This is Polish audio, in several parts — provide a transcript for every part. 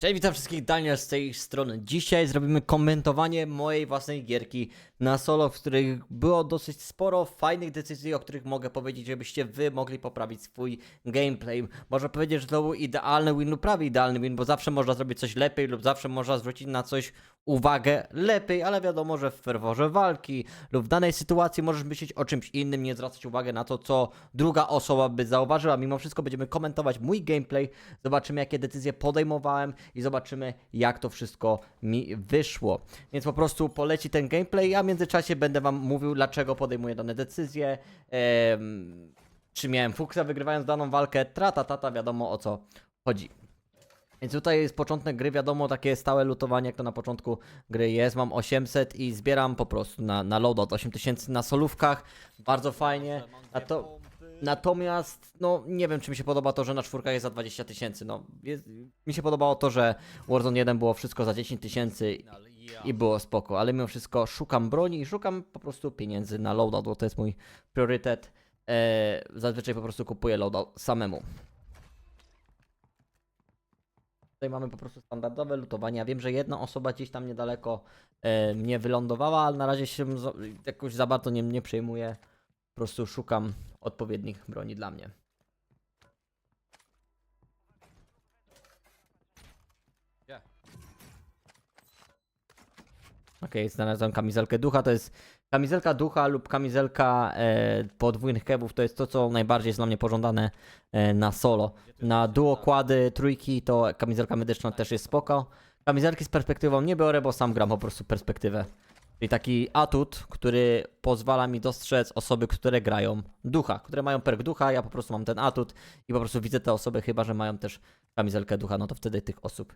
Cześć, witam wszystkich, Daniel z tej strony. Dzisiaj zrobimy komentowanie mojej własnej gierki na solo, w których było dosyć sporo fajnych decyzji, o których mogę powiedzieć, żebyście wy mogli poprawić swój gameplay. Można powiedzieć, że to był idealny win lub prawie idealny win, bo zawsze można zrobić coś lepiej lub zawsze można zwrócić na coś uwagę lepiej, ale wiadomo, że w ferworze walki lub w danej sytuacji możesz myśleć o czymś innym, nie zwracać uwagi na to, co druga osoba by zauważyła. Mimo wszystko będziemy komentować mój gameplay, zobaczymy jakie decyzje podejmowałem i zobaczymy jak to wszystko mi wyszło. Więc po prostu poleci ten gameplay, a w międzyczasie będę wam mówił dlaczego podejmuję dane decyzje, czy miałem fuksa wygrywając daną walkę, trata tata, wiadomo o co chodzi. Więc tutaj jest początek gry, wiadomo, takie stałe lutowanie, jak to na początku gry jest. Mam 800 i zbieram po prostu na, na loadout 8000 na solówkach. Bardzo fajnie. A to, natomiast, no nie wiem, czy mi się podoba to, że na czwórkach jest za 20 tysięcy. No, jest, mi się podobało to, że Warzone 1 było wszystko za 10 tysięcy i było spoko, ale mimo wszystko szukam broni i szukam po prostu pieniędzy na loadout, bo to jest mój priorytet. Eee, zazwyczaj po prostu kupuję loadout samemu. Tutaj mamy po prostu standardowe lutowanie. Ja wiem, że jedna osoba gdzieś tam niedaleko e, mnie wylądowała, ale na razie się jakoś za bardzo nie, nie przejmuję. Po prostu szukam odpowiednich broni dla mnie. Gdzie? Okej, znalazłem kamizelkę ducha. To jest kamizelka ducha lub kamizelka e, podwójnych kebów. To jest to, co najbardziej jest dla mnie pożądane e, na solo. Na duo kłady, trójki to kamizelka medyczna też jest spoko. Kamizelki z perspektywą nie biorę, bo sam gram po prostu perspektywę. Czyli taki atut, który pozwala mi dostrzec osoby, które grają ducha, które mają perk ducha, ja po prostu mam ten atut i po prostu widzę te osoby, chyba że mają też kamizelkę ducha, no to wtedy tych osób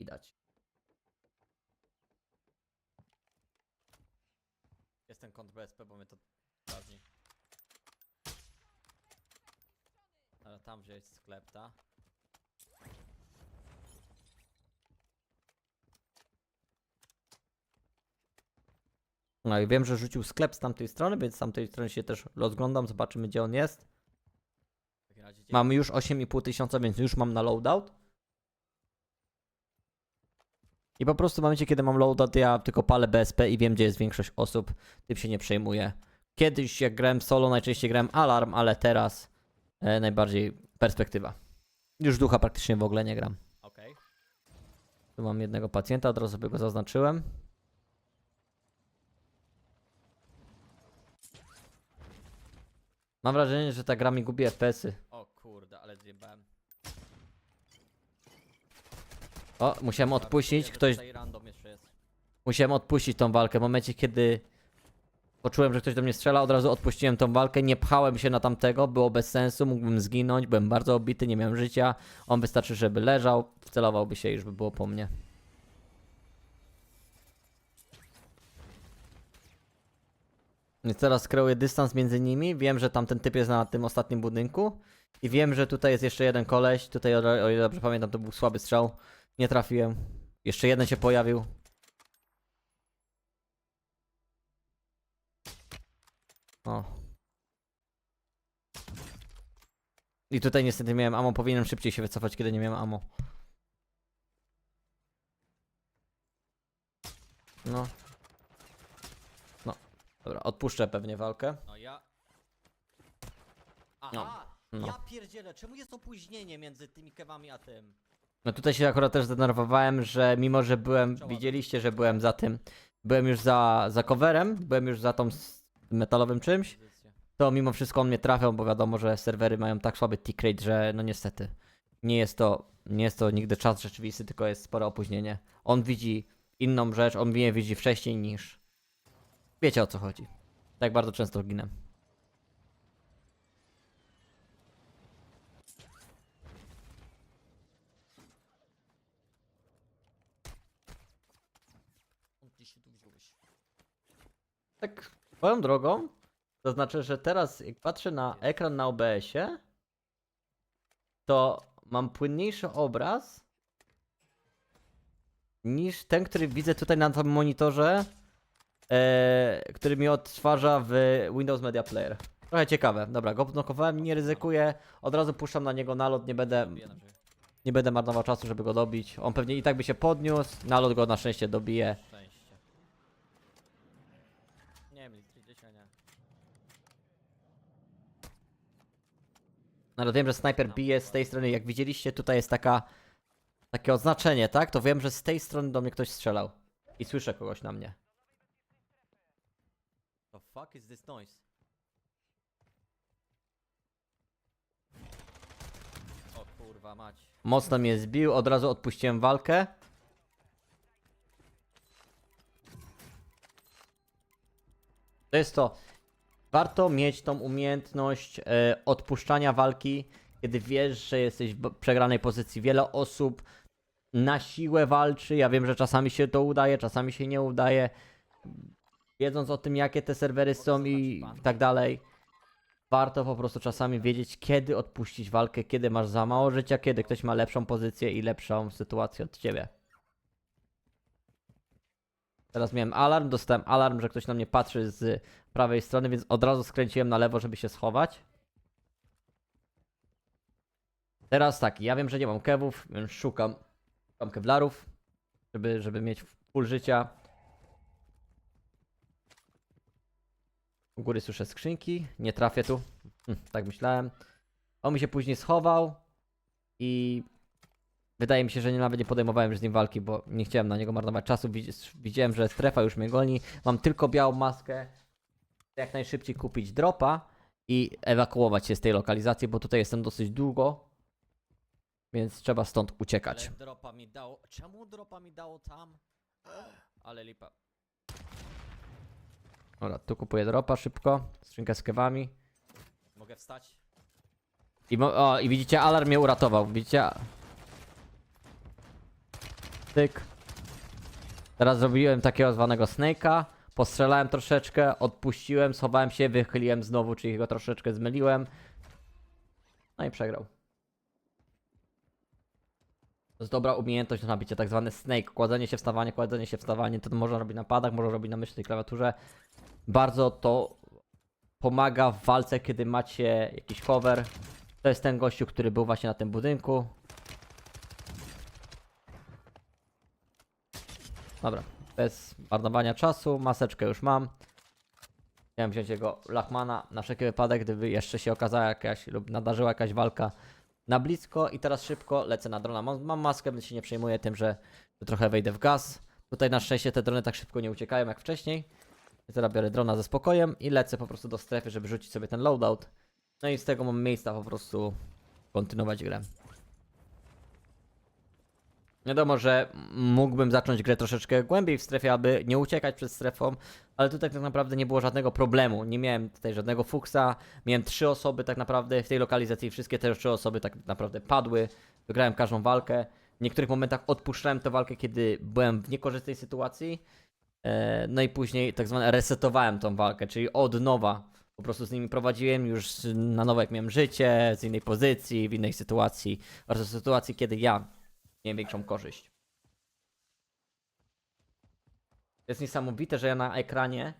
widać. Jest ten kąt BSP, bo mnie to drażni. Ale tam wziąć sklep, ta. No i wiem, że rzucił sklep z tamtej strony, więc z tamtej strony się też rozglądam, zobaczymy gdzie on jest. Mamy już 8,5 tysiąca, więc już mam na loadout. I po prostu w momencie, kiedy mam loadout, ja tylko palę BSP i wiem, gdzie jest większość osób, tym się nie przejmuję. Kiedyś jak grałem solo, najczęściej grałem alarm, ale teraz e, najbardziej perspektywa. Już ducha praktycznie w ogóle nie gram. Okej. Tu mam jednego pacjenta, od razu sobie go zaznaczyłem. Mam wrażenie, że ta gra mi gubi FPS-y. O kurde, ale zjebałem. O, musiałem odpuścić, ktoś. Musiałem odpuścić tą walkę. W momencie, kiedy poczułem, że ktoś do mnie strzela, od razu odpuściłem tą walkę. Nie pchałem się na tamtego, było bez sensu, mógłbym zginąć, byłem bardzo obity, nie miałem życia. On wystarczy, żeby leżał, wcelowałby się i już by było po mnie. Więc teraz kreuję dystans między nimi. Wiem, że tamten typ jest na tym ostatnim budynku. I wiem, że tutaj jest jeszcze jeden koleś. Tutaj, o ile dobrze pamiętam, to był słaby strzał. Nie trafiłem. Jeszcze jeden się pojawił. O. I tutaj niestety miałem ammo, powinienem szybciej się wycofać, kiedy nie miałem ammo. No. No. Dobra, odpuszczę pewnie walkę. No ja... No, Aha! no. Ja pierdzielę, czemu jest opóźnienie między tymi kewami a tym? No tutaj się akurat też zdenerwowałem, że mimo, że byłem, widzieliście, że byłem za tym, byłem już za, za coverem, byłem już za tą s- metalowym czymś, to mimo wszystko on mnie trafiał, bo wiadomo, że serwery mają tak słaby tick rate, że no niestety nie jest to, nie jest to nigdy czas rzeczywisty, tylko jest spore opóźnienie. On widzi inną rzecz, on mnie widzi wcześniej niż... Wiecie o co chodzi. Tak bardzo często ginę. Skąd ty się tu wziąłeś? Tak swoją drogą, to znaczy, że teraz jak patrzę na ekran na OBS-ie, to mam płynniejszy obraz niż ten, który widzę tutaj na tym monitorze, e, który mi odtwarza w Windows Media Player. Trochę ciekawe. Dobra, go blokowałem, nie ryzykuję. Od razu puszczam na niego nalot, nie będę. Nie będę marnował czasu, żeby go dobić. On pewnie i tak by się podniósł. Nalot go na szczęście dobije. Szczęście. Nie wiem, dzisiaj nie. No ale wiem, że snajper bije z tej strony. Jak widzieliście, tutaj jest taka... Takie oznaczenie, tak? To wiem, że z tej strony do mnie ktoś strzelał. I słyszę kogoś na mnie. The fuck is this noise? O kurwa mać. Mocno mnie zbił, od razu odpuściłem walkę. To jest to. Warto mieć tą umiejętność e, odpuszczania walki, kiedy wiesz, że jesteś w przegranej pozycji. Wiele osób na siłę walczy. Ja wiem, że czasami się to udaje, czasami się nie udaje. Wiedząc o tym, jakie te serwery są i tak dalej. Warto po prostu czasami wiedzieć, kiedy odpuścić walkę, kiedy masz za mało życia, kiedy ktoś ma lepszą pozycję i lepszą sytuację od ciebie. Teraz miałem alarm, dostałem alarm, że ktoś na mnie patrzy z prawej strony, więc od razu skręciłem na lewo, żeby się schować. Teraz tak, ja wiem, że nie mam kewów, więc szukam, szukam kewlarów, żeby, żeby mieć full życia. U góry słyszę skrzynki, nie trafię tu. Hm, tak myślałem. On mi się później schował i wydaje mi się, że nie, nawet nie podejmowałem już z nim walki, bo nie chciałem na niego marnować czasu. Widz- Widziałem, że strefa już mnie goni. Mam tylko białą maskę. Jak najszybciej kupić dropa i ewakuować się z tej lokalizacji, bo tutaj jestem dosyć długo. Więc trzeba stąd uciekać. Ale dropa mi dało. Czemu dropa mi dało tam? Ale lipa. Dobra, tu kupuję dropa szybko. Skrzynkę z kewami. Mogę wstać? I, mo- o, I widzicie, alarm mnie uratował. Widzicie? Tyk. Teraz zrobiłem takiego zwanego snake'a. Postrzelałem troszeczkę, odpuściłem, schowałem się, wychyliłem znowu, czyli go troszeczkę zmyliłem. No i przegrał. To jest dobra umiejętność na nabicie, tak zwany snake. Kładzenie się, wstawanie, kładzenie się, wstawanie. To można robić na padach, można robić na mysznej klawiaturze. Bardzo to pomaga w walce, kiedy macie jakiś cover. To jest ten gościu, który był właśnie na tym budynku. Dobra, bez marnowania czasu, maseczkę już mam. Chciałem wziąć jego Lachmana na wszelki wypadek, gdyby jeszcze się okazała jakaś lub nadarzyła jakaś walka na blisko i teraz szybko lecę na drona. Mam, maskę, więc się nie przejmuję tym, że, trochę wejdę w gaz. Tutaj na szczęście te drony tak szybko nie uciekają jak wcześniej. Więc Teraz biorę drona ze spokojem i lecę po prostu do strefy, żeby rzucić sobie ten loadout. No i z tego mam miejsca po prostu kontynuować grę. Wiadomo, że mógłbym zacząć grę troszeczkę głębiej w strefie, aby nie uciekać przed strefą, ale tutaj tak naprawdę nie było żadnego problemu. Nie miałem tutaj żadnego fuksa. Miałem trzy osoby tak naprawdę w tej lokalizacji. Wszystkie te trzy osoby tak naprawdę padły. Wygrałem każdą walkę. W niektórych momentach odpuszczałem tę walkę, kiedy byłem w niekorzystnej sytuacji. E, No i później tak zwane resetowałem tą walkę, czyli od nowa. Po prostu z nimi prowadziłem już na nowo, jak miałem życie, z innej pozycji, w innej sytuacji, oraz sytuacji, kiedy ja większą korzyść. To jest niesamowite, że ja na ekranie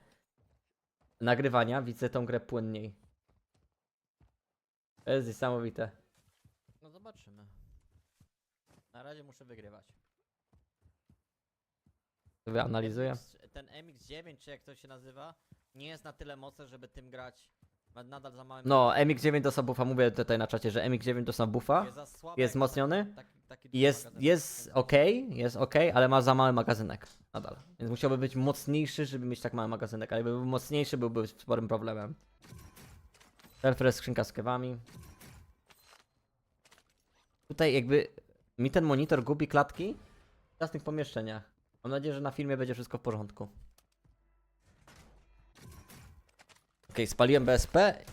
nagrywania widzę tą grę płynniej. To jest niesamowite. No zobaczymy. Na razie muszę wygrywać. Sobie analizuję. Ten MX9, czy jak to się nazywa, nie jest na tyle mocny, żeby tym grać. Nadal za małym. No, MX9 dostał buffa, mówię tutaj na czacie, że MX9 dostał buffa. jest jest wzmocniony Taki, jest, jest ok, jest ok, ale ma za mały magazynek nadal. Więc musiałby być mocniejszy, żeby mieć tak mały magazynek, ale gdyby był mocniejszy, byłby sporym problemem. Selfres skrzynka z kewami. Tutaj jakby mi ten monitor gubi klatki w jasnych pomieszczeniach. Mam nadzieję, że na filmie będzie wszystko w porządku. Okej, spaliłem BSP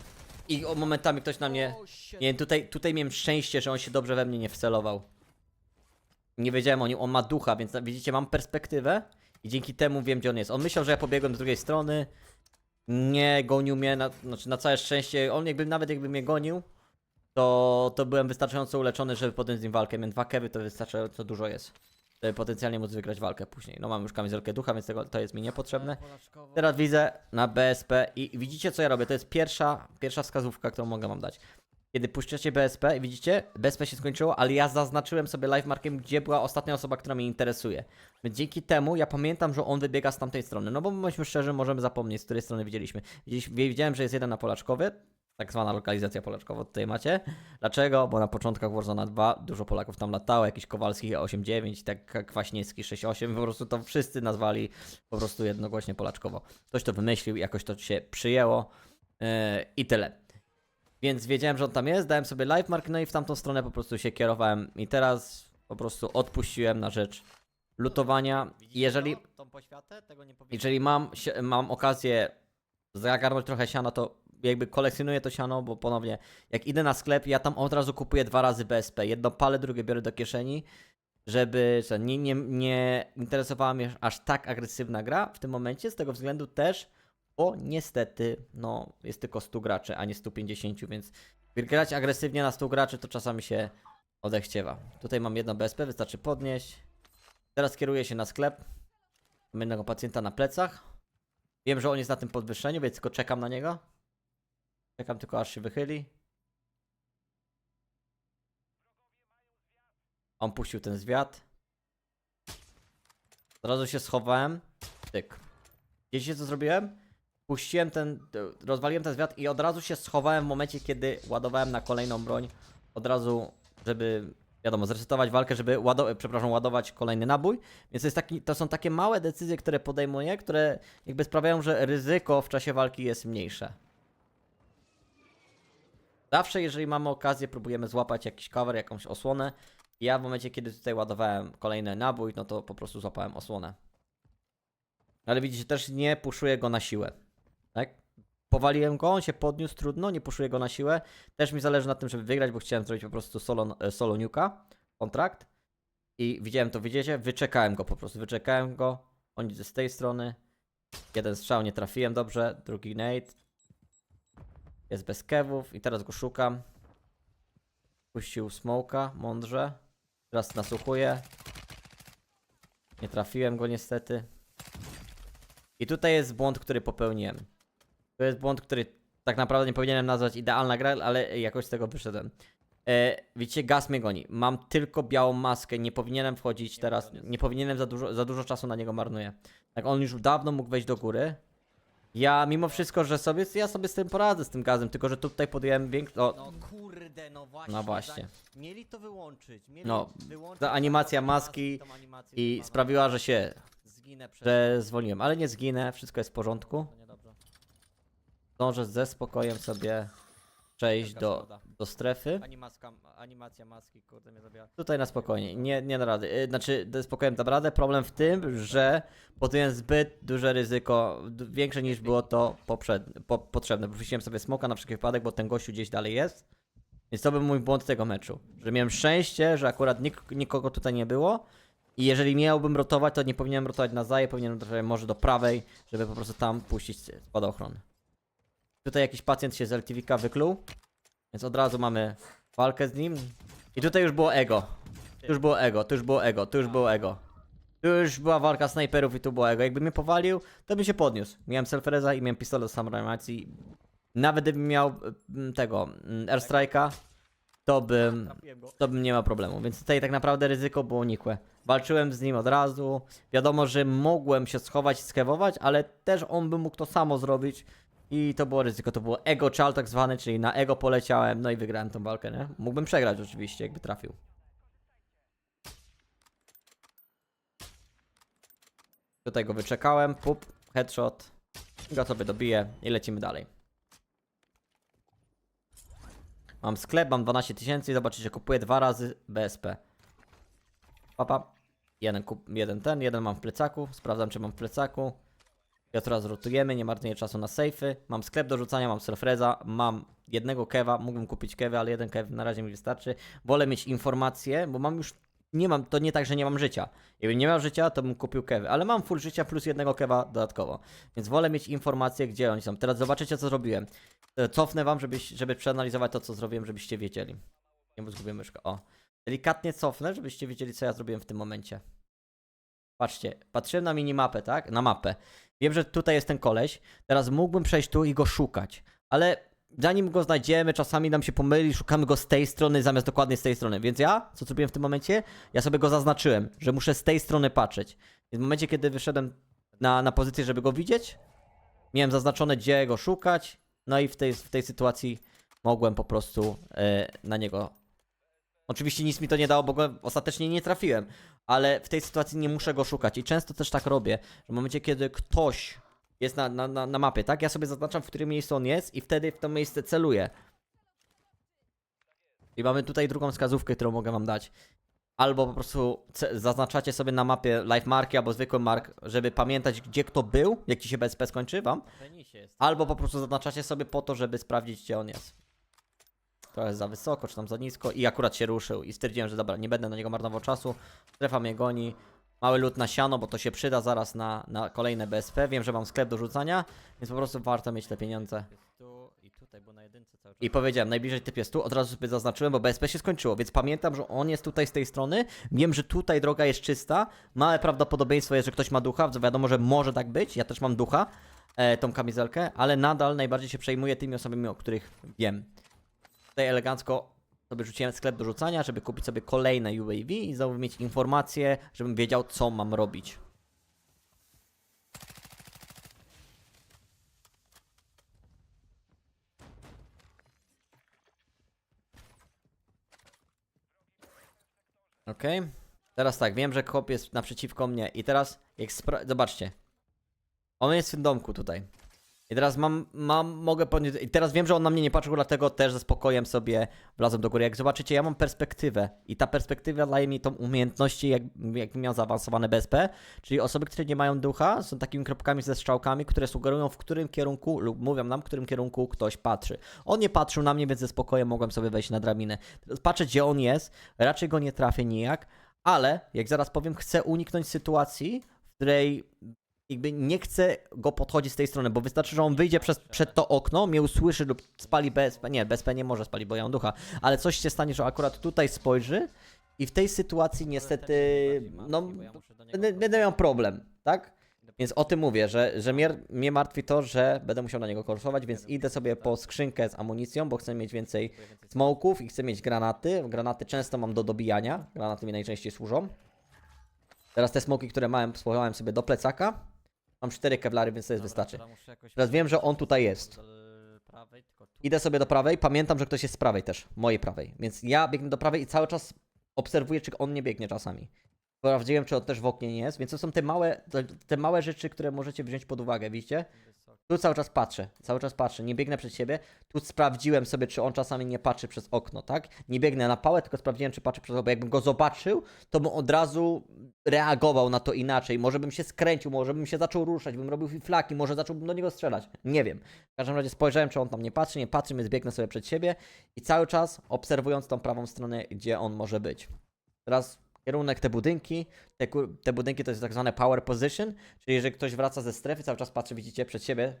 i momentami ktoś na mnie... Nie, tutaj, tutaj miałem szczęście, że on się dobrze we mnie nie wcelował. Nie wiedziałem o nim, on ma ducha, więc widzicie, mam perspektywę i dzięki temu wiem, gdzie on jest. On myślał, że ja pobiegłem z drugiej strony, nie gonił mnie, na, znaczy na całe szczęście, on jakby, nawet jakby mnie gonił, to, to byłem wystarczająco uleczony, żeby podjąć z nim walkę. Miałem dwa kewy, to wystarczająco dużo jest. Żeby potencjalnie móc wygrać walkę później. No mam już kamizelkę ducha, więc tego, to jest mi niepotrzebne. Teraz widzę na BSP i widzicie co ja robię. To jest pierwsza, pierwsza wskazówka, którą mogę wam dać. Kiedy puszczacie BSP widzicie, BSP się skończyło, ale ja zaznaczyłem sobie live markiem, gdzie była ostatnia osoba, która mnie interesuje. Więc dzięki temu ja pamiętam, że on wybiega z tamtej strony. No bo bądźmy szczerzy, możemy zapomnieć, z której strony widzieliśmy. Wiedziałem, że jest jeden na Polaczkowie, tak zwana lokalizacja Polaczkowa tutaj macie. Dlaczego? Bo na początkach Warzone 2 dużo Polaków tam latało, jakiś Kowalski 8-9, tak Kwaśniewski 6-8, po prostu to wszyscy nazwali po prostu jednogłośnie Polaczkowo. Ktoś to wymyślił, jakoś to się przyjęło yy, i tyle. Więc wiedziałem, że on tam jest, dałem sobie live mark, no i w tamtą stronę po prostu się kierowałem i teraz po prostu odpuściłem na rzecz lutowania. Jeżeli, jeżeli mam, mam okazję zagarnąć trochę siana, to jakby kolekcjonuję to siano, bo ponownie, jak idę na sklep, ja tam od razu kupuję dwa razy BSP. Jedno palę, drugie biorę do kieszeni, żeby że nie, nie, nie interesowała mnie aż tak agresywna gra w tym momencie, z tego względu też, bo niestety, no, jest tylko 100 graczy, a nie 150, więc grać agresywnie na 100 graczy to czasami się odechciewa. Tutaj mam jedno BSP, wystarczy podnieść. Teraz kieruję się na sklep. Mam jednego pacjenta na plecach. Wiem, że on jest na tym podwyższeniu, więc tylko czekam na niego. Czekam tylko aż się wychyli. On puścił ten zwiat. Od razu się schowałem. Tyk. Wiecie co zrobiłem? Puściłem ten, rozwaliłem ten zwiat i od razu się schowałem w momencie, kiedy ładowałem na kolejną broń. Od razu, żeby, wiadomo, zresetować walkę, żeby łado- przepraszam, ładować kolejny nabój. Więc taki, to są takie małe decyzje, które podejmuję, które jakby sprawiają, że ryzyko w czasie walki jest mniejsze. Zawsze, jeżeli mamy okazję, próbujemy złapać jakiś cover, jakąś osłonę. Ja w momencie, kiedy tutaj ładowałem kolejny nabój, no to po prostu złapałem osłonę. Ale widzicie, też nie puszuję go na siłę. Tak? Powaliłem go, on się podniósł, trudno, nie puszuję go na siłę. Też mi zależy na tym, żeby wygrać, bo chciałem zrobić po prostu solo, e, solo nuka, kontrakt. I widziałem to, widzicie? Wyczekałem go po prostu, wyczekałem go. On idzie z tej strony. Jeden strzał nie trafiłem dobrze, drugi nade. Jest bez kewów i teraz go szukam. Puścił smoka, mądrze. Teraz nasłuchuję. Nie trafiłem go niestety. I tutaj jest błąd, który popełniłem. To jest błąd, który tak naprawdę nie powinienem nazwać idealna gra, ale jakoś z tego wyszedłem. E, widzicie, gaz mnie goni. Mam tylko białą maskę, nie powinienem wchodzić teraz, nie powinienem za dużo, za dużo czasu na niego marnuję. Tak, on już dawno mógł wejść do góry. Ja mimo wszystko, że sobie, ja sobie z tym poradzę, z tym gazem, tylko że tutaj podjąłem większy... O, No kurde, no właśnie. No właśnie. Mieli to wyłączyć. Mieli No, wyłączyć ta animacja maski i sprawiła, że się, że zwolniłem, ale nie zginę, wszystko jest w porządku. Zdążę ze spokojem sobie przejść Taka do, szkoda. do strefy. Animaska, animacja maski, kurde mnie zabija. Tutaj na spokojnie, nie, nie da rady. Y, Znaczy, ze spokojem dam radę. Problem w tym, że podjąłem zbyt duże ryzyko, d- większe niż było to poprzed, po, potrzebne. Wrzuciłem sobie smoka na wszelki wypadek, bo ten gościu gdzieś dalej jest. Więc to był mój błąd tego meczu. Że miałem szczęście, że akurat nik nikogo tutaj nie było. I jeżeli miałbym rotować, to nie powinienem rotować na zaje, powinienem rotować może do prawej, żeby po prostu tam puścić spadochron. Tutaj jakiś pacjent się z LTV-ka wykluł, więc od razu mamy walkę z nim. I tutaj już było ego. Tu już było ego, tu już było ego, tu już było ego. Tu już była walka snajperów i tu było ego. Jakby mnie powalił, to by się podniósł. Miałem selfreza i miałem pistolet do samoreanimacji. Nawet gdybym miał mm, tego mm, airstrike'a, to bym, to bym nie ma problemu. Więc tutaj tak naprawdę ryzyko było nikłe. Walczyłem z nim od razu. Wiadomo, że mogłem się schować i skewować, ale też on by mógł to samo zrobić. I to było ryzyko, to było ego chal tak zwany, czyli na ego poleciałem, no i wygrałem tą walkę, nie? Mógłbym przegrać oczywiście, jakby trafił. Tutaj go wyczekałem, pup, headshot, go sobie dobiję i lecimy dalej. Mam sklep, mam 12 tysięcy zobaczycie, kupuję dwa razy BSP. Papa, jeden, kup, jeden ten, jeden mam w plecaku, sprawdzam czy mam w plecaku. Od razu rotujemy, nie marnuję czasu na sejfy. Mam sklep do rzucania, mam selfreza, mam jednego kewa, mógłbym kupić kewy, ale jeden kew na razie mi wystarczy. Wolę mieć informacje, bo mam już, nie mam, to nie tak, że nie mam życia. Jakbym nie miał życia, to bym kupił kewy, ale mam full życia plus jednego kewa dodatkowo. Więc wolę mieć informacje, gdzie oni są. Teraz zobaczycie, co zrobiłem. E, Cofnę wam, żebyś, żeby przeanalizować to, co zrobiłem, żebyście wiedzieli. Nie, bo zgubiłem myszkę. O. Delikatnie cofnę, żebyście wiedzieli, co ja zrobiłem w tym momencie. Patrzcie, patrzyłem na minimapę, tak? Na mapę. Wiem, że tutaj jest ten koleś. Teraz mógłbym przejść tu i go szukać. Ale zanim go znajdziemy, czasami nam się pomyli, szukamy go z tej strony zamiast dokładnie z tej strony. Więc ja, co zrobiłem w tym momencie? Ja sobie go zaznaczyłem, że muszę z tej strony patrzeć. Więc w momencie, kiedy wyszedłem na, na pozycję, żeby go widzieć, miałem zaznaczone, gdzie go szukać, no i w tej, w tej sytuacji mogłem po prostu e, na niego. Oczywiście nic mi to nie dało, bo go ostatecznie nie trafiłem, ale w tej sytuacji nie muszę go szukać. I często też tak robię, że w momencie, kiedy ktoś jest na, na, na, na mapie, tak? Ja sobie zaznaczam, w którym miejscu on jest i wtedy w to miejsce celuję. I mamy tutaj drugą wskazówkę, którą mogę wam dać. Albo po prostu zaznaczacie sobie na mapie live marki albo zwykły mark, żeby pamiętać, gdzie kto był, jak ci się BSP skończy wam. Albo po prostu zaznaczacie sobie po to, żeby sprawdzić, gdzie on jest. Jest za wysoko, czy tam za nisko. I akurat się ruszył. I stwierdziłem, że dobra, nie będę na niego marnował czasu. Strefa mnie goni. Mały lód na siano, bo to się przyda zaraz na, na kolejne BSP. Wiem, że mam sklep do rzucania, więc po prostu warto mieć te pieniądze. I powiedziałem, najbliżej typ jest tu, od razu sobie zaznaczyłem, bo BSP się skończyło, więc pamiętam, że on jest tutaj z tej strony. Wiem, że tutaj droga jest czysta. Małe prawdopodobieństwo jest, że ktoś ma ducha. Wiadomo, że może tak być. Ja też mam ducha, e, tą kamizelkę, ale nadal najbardziej się przejmuję tymi osobami, o których wiem. Tutaj elegancko sobie rzuciłem sklep do rzucania, żeby kupić sobie kolejne UAV i znowu mieć informacje, żebym wiedział, co mam robić. Okej. Teraz tak, wiem, że kop jest naprzeciwko mnie i teraz jak spra- zobaczcie. On jest w tym domku tutaj. I teraz mam, mam, mogę podnieść, i teraz wiem, że on na mnie nie patrzył, dlatego też ze spokojem sobie wlazłem do góry. Jak zobaczycie, ja mam perspektywę i ta perspektywa daje mi tą umiejętności, jak, jakbym miał zaawansowane BSP, czyli osoby, które nie mają ducha, są takimi kropkami ze strzałkami, które sugerują, w którym kierunku, lub mówią nam, w którym kierunku ktoś patrzy. On nie patrzył na mnie, więc ze spokojem mogłem sobie wejść na drabinę. Teraz patrzę, gdzie on jest, raczej go nie trafię nijak, ale, jak zaraz powiem, chcę uniknąć sytuacji, w której jakby nie chcę go podchodzić z tej strony, bo wystarczy, że on wyjdzie przez, przed to okno, mnie usłyszy lub spali BSP. Nie, BSP nie może spalić, bo ja mam ducha, ale coś się stanie, że akurat tutaj spojrzy i w tej sytuacji niestety, no, będę, będę miał problem, tak? Więc o tym mówię, że, że mnie, mnie martwi to, że będę musiał na niego korsować, więc idę sobie po skrzynkę z amunicją, bo chcę mieć więcej smoków i chcę mieć granaty. Granaty często mam do dobijania, granaty mi najczęściej służą. Teraz te smoki, które miałem, schowałem sobie do plecaka. Mam cztery kewlary, więc to jest wystarczy. Teraz wiem, że on tutaj jest. Idę sobie do prawej, pamiętam, że ktoś jest z prawej też, mojej prawej. Więc ja biegnę do prawej i cały czas obserwuję, czy on nie biegnie czasami. Sprawdziłem, czy on też w oknie nie jest, więc to są te małe, te, te małe rzeczy, które możecie wziąć pod uwagę, widzicie? Tu cały czas patrzę, cały czas patrzę, nie biegnę przed siebie. Tu sprawdziłem sobie, czy on czasami nie patrzy przez okno, tak? Nie biegnę na pałę, tylko sprawdziłem, czy patrzy przez okno. Jakbym go zobaczył, to bym od razu reagował na to inaczej. Może bym się skręcił, może bym się zaczął ruszać, bym robił flaki, może zacząłbym do niego strzelać. Nie wiem. W każdym razie spojrzałem, czy on tam nie patrzy, nie patrzy, więc biegnę sobie przed siebie i cały czas obserwując tą prawą stronę, gdzie on może być. Teraz kierunek te budynki. Te, te budynki to jest tak zwane power position, czyli jeżeli ktoś wraca ze strefy, cały czas patrzy, widzicie, przed siebie,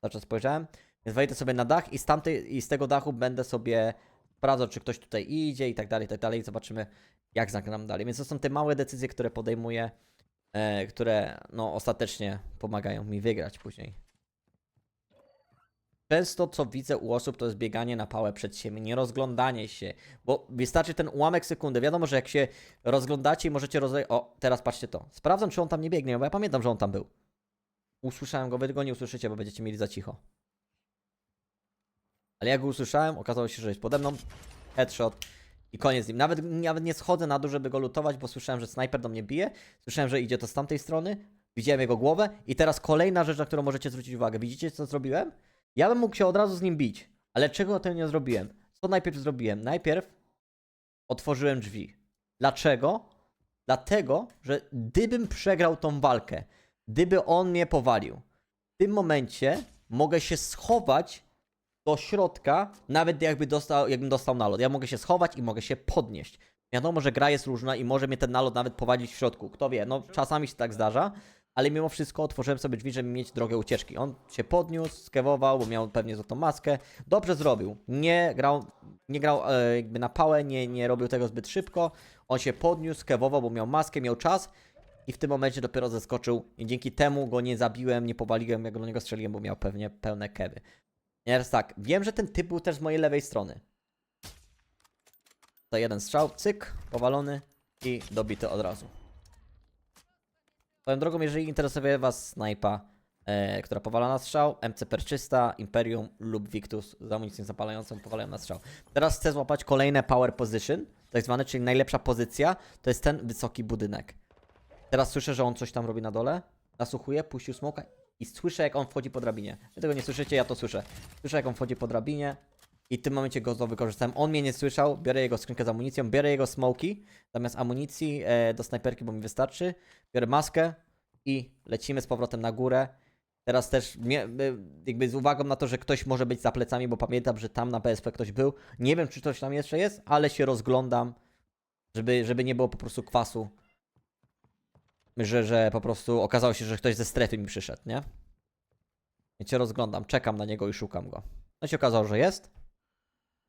cały czas spojrzałem, więc wejdę sobie na dach i z, tamtej, i z tego dachu będę sobie sprawdzał, czy ktoś tutaj idzie i tak dalej, i tak dalej i zobaczymy, jak zagram dalej. Więc to są te małe decyzje, które podejmuję, e, które no ostatecznie pomagają mi wygrać później. Często co widzę u osób to jest bieganie na pałę przed siebie, nie rozglądanie się, bo wystarczy ten ułamek sekundy. Wiadomo, że jak się rozglądacie i możecie rozejrzeć. O, teraz patrzcie to. Sprawdzam, czy on tam nie biegnie, bo ja pamiętam, że on tam był. Usłyszałem go, wy go nie usłyszycie, bo będziecie mieli za cicho. Ale jak go usłyszałem, okazało się, że jest pode mną. Headshot i koniec z nim. Nawet, nawet nie schodzę na dół, żeby go lutować, bo słyszałem, że snajper do mnie bije. Słyszałem, że idzie to z tamtej strony. Widziałem jego głowę. I teraz kolejna rzecz, na którą możecie zwrócić uwagę. Widzicie, co zrobiłem? Ja bym mógł się od razu z nim bić. Ale czego o tym nie zrobiłem? Co najpierw zrobiłem? Najpierw otworzyłem drzwi. Dlaczego? Dlatego, że gdybym przegrał tą walkę, gdyby on mnie powalił, w tym momencie mogę się schować do środka, nawet jakby dostał, jakbym dostał nalot. Ja mogę się schować i mogę się podnieść. Wiadomo, że gra jest różna i może mnie ten nalot nawet powalić w środku. Kto wie, no czasami się tak zdarza, ale mimo wszystko otworzyłem sobie drzwi, żeby mieć drogę ucieczki. On się podniósł, skewował, bo miał pewnie za tą maskę. Dobrze zrobił. Nie grał, nie grał e, jakby na pałę, nie, nie robił tego zbyt szybko. On się podniósł, skewował, bo miał maskę, miał czas. I w tym momencie dopiero zeskoczył i dzięki temu go nie zabiłem, nie powaliłem, jak do niego strzeliłem, bo miał pewnie pełne kewy. Teraz tak, wiem, że ten typ był też z mojej lewej strony. To jeden strzał, cyk, powalony i dobity od razu. Swoją drogą, jeżeli interesuje was snajpa, e, która powala na strzał, MC Perczysta, Imperium lub Victus z amunicją zapalającą powalają na strzał. Teraz chcę złapać kolejne power position, tak zwane, czyli najlepsza pozycja, to jest ten wysoki budynek. Teraz słyszę, że on coś tam robi na dole, nasłuchuję, puścił smoka i słyszę, jak on wchodzi po drabinie. Wy tego nie słyszycie, ja to słyszę. Słyszę, jak on wchodzi po drabinie i w tym momencie go wykorzystałem. On mnie nie słyszał, biorę jego skrzynkę z amunicją, biorę jego smoki zamiast amunicji e, do snajperki, bo mi wystarczy. Biorę maskę i lecimy z powrotem na górę. Teraz też e, jakby z uwagą na to, że ktoś może być za plecami, bo pamiętam, że tam na PSP ktoś był. Nie wiem, czy ktoś tam jeszcze jest, ale się rozglądam, żeby, żeby nie było po prostu kwasu. Że, że po prostu okazało się, że ktoś ze strefy mi przyszedł, nie? Ja cię rozglądam, czekam na niego i szukam go. No się okazało, że jest.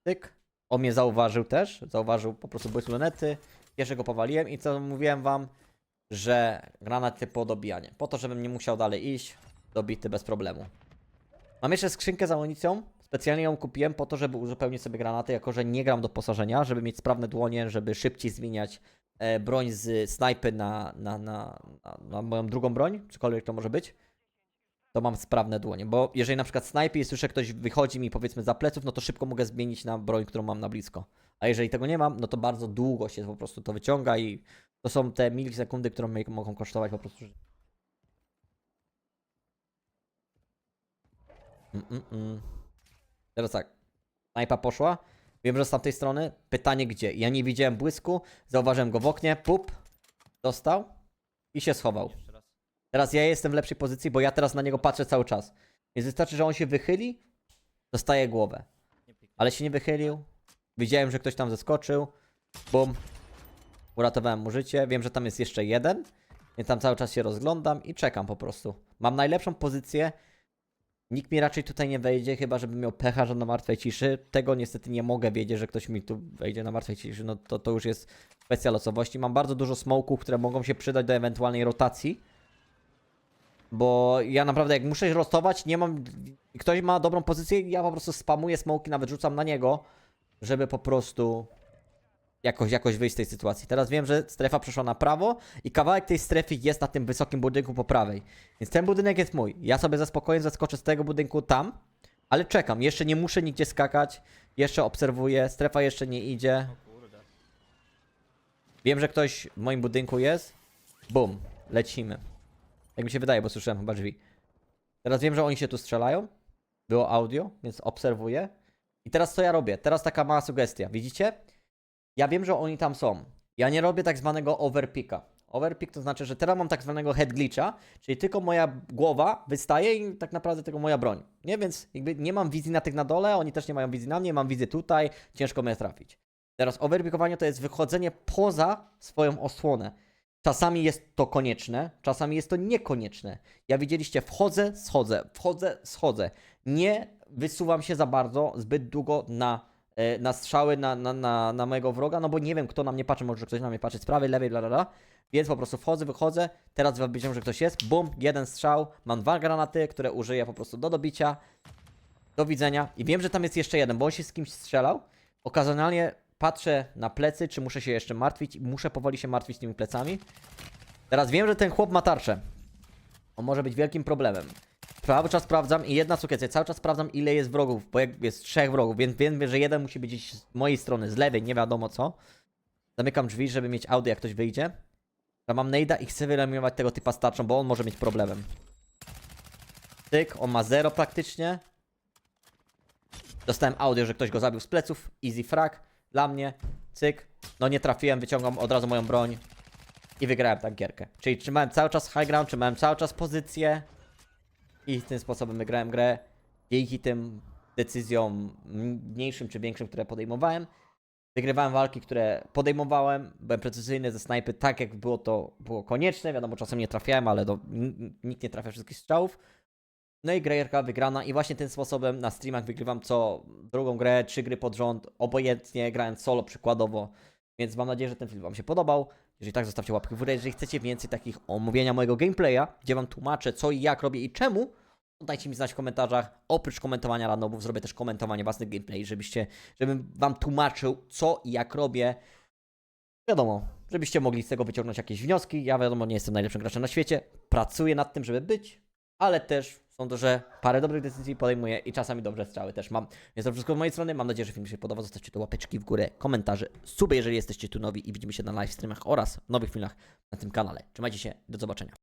Tyk. On mnie zauważył też. Zauważył po prostu błysk lunety. Pierwszy go powaliłem i co mówiłem wam, że granaty po dobijanie. Po to, żebym nie musiał dalej iść. Dobity bez problemu. Mam jeszcze skrzynkę z amunicją. Specjalnie ją kupiłem po to, żeby uzupełnić sobie granaty, jako że nie gram do posażenia, żeby mieć sprawne dłonie, żeby szybciej zmieniać e, broń z snajpy na, na, na, na, na moją drugą broń, cokolwiek to może być to mam sprawne dłonie, bo jeżeli na przykład snajpię i słyszę, ktoś wychodzi mi powiedzmy za pleców, no to szybko mogę zmienić na broń, którą mam na blisko. A jeżeli tego nie mam, no to bardzo długo się po prostu to wyciąga i to są te milisekundy, które mnie mogą kosztować po prostu. mm, mm. Teraz tak. Snajpa poszła. Wiem, że z tamtej strony. Pytanie gdzie? Ja nie widziałem błysku. Zauważyłem go w oknie. Pup. Dostał. I się schował. Teraz ja jestem w lepszej pozycji, bo ja teraz na niego patrzę cały czas. Więc wystarczy, że on się wychyli, dostaje głowę. Ale się nie wychylił. Widziałem, że ktoś tam zeskoczył. Bum. Uratowałem mu życie. Wiem, że tam jest jeszcze jeden. Więc tam cały czas się rozglądam i czekam po prostu. Mam najlepszą pozycję. Nikt mi raczej tutaj nie wejdzie, chyba żebym miał pecha, że na martwej ciszy. Tego niestety nie mogę wiedzieć, że ktoś mi tu wejdzie na martwej ciszy. No to, to już jest kwestia losowości. Mam bardzo dużo smoków, które mogą się przydać do ewentualnej rotacji. Bo ja naprawdę jak muszę rostować, nie mam. Ktoś ma dobrą pozycję, ja po prostu spamuję smoki, nawet rzucam na niego, żeby po prostu jakoś, jakoś wyjść z tej sytuacji. Teraz wiem, że strefa przeszła na prawo i kawałek tej strefy jest na tym wysokim budynku po prawej. Więc ten budynek jest mój. Ja sobie ze spokojem zaskoczę z tego budynku tam, ale czekam. Jeszcze nie muszę nigdzie skakać. Jeszcze obserwuję. Strefa jeszcze nie idzie. Wiem, że ktoś w moim budynku jest. Bum, lecimy. Jak mi się wydaje, bo słyszałem chyba drzwi. Teraz wiem, że oni się tu strzelają. Było audio, więc obserwuję. I teraz co ja robię? Teraz taka mała sugestia. Widzicie? Ja wiem, że oni tam są. Ja nie robię tak zwanego overpicka. Overpick to znaczy, że teraz mam tak zwanego head glitcha, czyli tylko moja głowa wystaje i tak naprawdę tylko moja broń. Nie, więc jakby nie mam wizji na tych na dole, oni też nie mają wizji na mnie, mam wizję tutaj, ciężko mnie trafić. Teraz overpickowanie to jest wychodzenie poza swoją osłonę. Czasami jest to konieczne, czasami jest to niekonieczne. Ja widzieliście, wchodzę, schodzę, wchodzę, schodzę. Nie wysuwam się za bardzo, zbyt długo na, e, na strzały na, na, na, na mojego wroga, no bo nie wiem, kto na mnie patrzy, może ktoś na mnie patrzy z prawej, lewej, bla, bla, bla. Więc po prostu wchodzę, wychodzę, teraz widzę, że ktoś jest, bum, jeden strzał, mam dwa granaty, które użyję po prostu do dobicia, do widzenia i wiem, że tam jest jeszcze jeden, bo on się z kimś strzelał. Okazjonalnie patrzę na plecy, czy muszę się jeszcze martwić muszę powoli się martwić tymi plecami. Teraz wiem, że ten chłop ma tarczę. On może być wielkim problemem. Cały czas sprawdzam i jedna sugestia, cały czas sprawdzam ile jest wrogów, bo jak jest trzech wrogów, więc wiem, że jeden musi być z mojej strony, z lewej, nie wiadomo co. Zamykam drzwi, żeby mieć audio jak ktoś wyjdzie. Ja mam nejda i chcę wyeliminować tego typa z tarczą, bo on może mieć problemem. Tyk, on ma zero praktycznie. Dostałem audio, że ktoś go zabił z pleców. Easy frag dla mnie. Cyk. No nie trafiłem, wyciągam od razu moją broń. I wygrałem tak gierkę. Czyli trzymałem cały czas high ground, trzymałem cały czas pozycję. I tym sposobem wygrałem grę. Dzięki tym decyzjom mniejszym czy większym, które podejmowałem. Wygrywałem walki, które podejmowałem. Byłem precyzyjny ze snajpy tak, jak było to było konieczne. Wiadomo, czasem nie trafiałem, ale do, nikt nie trafia wszystkich strzałów. No i grierka wygrana i właśnie tym sposobem na streamach wygrywam co drugą grę, trzy gry pod rząd, obojętnie grając solo przykładowo. Więc mam nadzieję, że ten film Wam się podobał. Jeżeli tak, zostawcie łapkę w górę. Jeżeli chcecie więcej takich omówienia mojego gameplaya, gdzie Wam tłumaczę co i jak robię i czemu, to dajcie mi znać w komentarzach. Oprócz komentowania randomów zrobię też komentowanie własnych gameplay, żebyście, żebym wam tłumaczył co i jak robię. Wiadomo, żebyście mogli z tego wyciągnąć jakieś wnioski. Ja wiadomo, nie jestem najlepszym graczem na świecie. Pracuję nad tym, żeby być, ale też sądzę, że parę dobrych decyzji podejmuję i czasami dobre strzały też mam. Więc to wszystko z mojej strony. Mam nadzieję, że film się podoba. Zostawcie tu łapeczki w górę, komentarze, suby, jeżeli jesteście tu nowi i widzimy się na live streamach oraz w nowych filmach na tym kanale. Trzymajcie się, do zobaczenia.